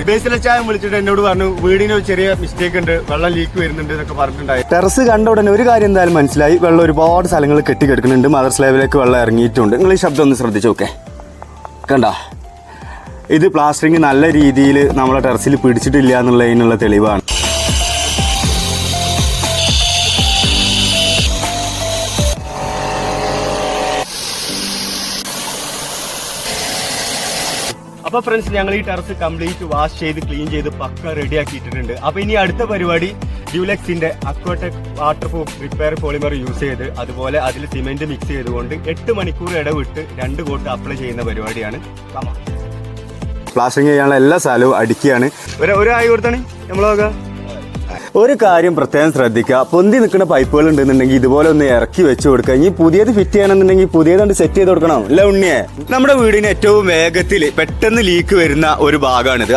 ബേസിലെ ചായ വിളിച്ചിട്ട് എന്നോട് പറഞ്ഞു വീടിന് ഒരു ചെറിയ മിസ്റ്റേക്ക് ഉണ്ട് വെള്ളം ലീക്ക് വരുന്നുണ്ട് എന്നൊക്കെ പറഞ്ഞിട്ടുണ്ടായി. ടെറസ് കണ്ട ഉടനെ ഒരു കാര്യം എന്തായാലും മനസ്സിലായി. വെള്ളം ഒരുപാട് സ്ഥലങ്ങൾ കെട്ടിക്കിടക്കുന്നുണ്ട്. മദർ സ്ലാബിലേക്ക് വെള്ളം ഇറങ്ങിയിട്ടുണ്ട്. നിങ്ങൾ ഈ ശബ്ദം ഒന്ന് ശ്രദ്ധിച്ചു നോക്കേ. കണ്ട? ഇത് പ്ലാസ്റ്ററിങ് നല്ല രീതിയിൽ നമ്മളെ ടെറസിൽ പിടിച്ചിട്ടില്ല എന്നുള്ളതിനുള്ള തെളിവാണ്. അപ്പൊ ഫ്രണ്ട്സ് ഞങ്ങൾ ഈ ടെറസ് കംപ്ലീറ്റ് വാഷ് ചെയ്ത് ക്ലീൻ ചെയ്ത് പക്ക റെഡി ആക്കിയിട്ടുണ്ട് അപ്പൊ ഇനി അടുത്ത പരിപാടി ഡ്യൂലെക്സിന്റെ Aquatech waterproof repair polymer use ചെയ്ത് അതുപോലെ അതിൽ സിമെന്റ് മിക്സ് ചെയ്തുകൊണ്ട് എട്ട് മണിക്കൂർ ഇടവിട്ട് രണ്ട് കോട്ട് അപ്ലൈ ചെയ്യുന്ന പരിപാടിയാണ്. പ്ലാസ്റ്ററിങ് ചെയ്യാനുള്ള എല്ലാ സ്ഥലവും അടിക്കുകയാണ് ഒരു ഒരു ആയി കൊടുത്താണ്. നമ്മളൊക്കെ ഒരു കാര്യം പ്രത്യേകം ശ്രദ്ധിക്കുക. പൊന്തി നിൽക്കുന്ന പൈപ്പുകൾ ഉണ്ടെന്നുണ്ടെങ്കിൽ ഇതുപോലെ ഒന്ന് ഇറക്കി വെച്ച് കൊടുക്കുക. ഇനി പുതിയത് ഫിറ്റ് ചെയ്യണമെന്നുണ്ടെങ്കിൽ പുതിയതുകൊണ്ട് സെറ്റ് ചെയ്ത് കൊടുക്കണം. അല്ല ഉണ്ണിയെ? നമ്മുടെ വീടിന് ഏറ്റവും വേഗത്തിൽ പെട്ടെന്ന് ലീക്ക് വരുന്ന ഒരു ഭാഗമാണിത്.